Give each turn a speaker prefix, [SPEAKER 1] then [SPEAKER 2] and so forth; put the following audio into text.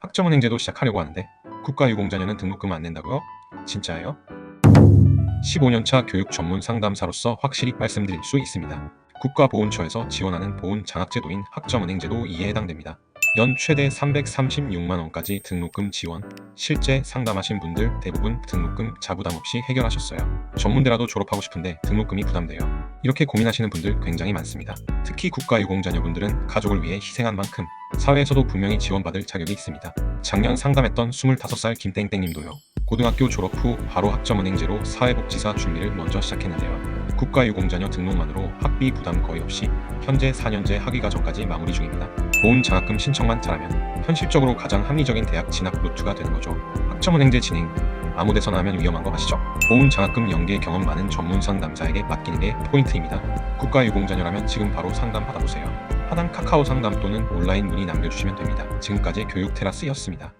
[SPEAKER 1] 학점은 행제도 시작하려고 하는데 국가유공자녀는 등록금 안 낸다고요? 진짜예요? 15년차 교육 전문 상담사로서 확실히 말씀드릴 수 있습니다. 국가보훈처에서 지원하는 보훈 장학제도인 학점은행제도 이에 해당됩니다. 연 최대 336만 원까지 등록금 지원. 실제 상담하신 분들 대부분 등록금 자부담 없이 해결하셨어요. 전문대라도 졸업하고 싶은데 등록금이 부담돼요. 이렇게 고민하시는 분들 굉장히 많습니다. 특히 국가유공자녀분들은 가족을 위해 희생한 만큼 사회에서도 분명히 지원받을 자격이 있습니다. 작년 상담했던 25살 김땡땡님도요. 고등학교 졸업 후 바로 학점은행제로 사회복지사 준비를 먼저 시작했는데요. 국가유공자녀 등록만으로 학비 부담 거의 없이 현재 4년제 학위 과정까지 마무리 중입니다. 보훈 장학금 신청만 잘하면 현실적으로 가장 합리적인 대학 진학 루트가 되는 거죠. 학점은행제 진행 아무 데서나 하면 위험한 거 아시죠? 보훈 장학금 연계 경험 많은 전문 상담사에게 맡기는 게 포인트입니다. 국가유공자녀라면 지금 바로 상담 받아보세요. 하단 카카오 상담 또는 온라인 문의 남겨주시면 됩니다. 지금까지 교육 테라스였습니다.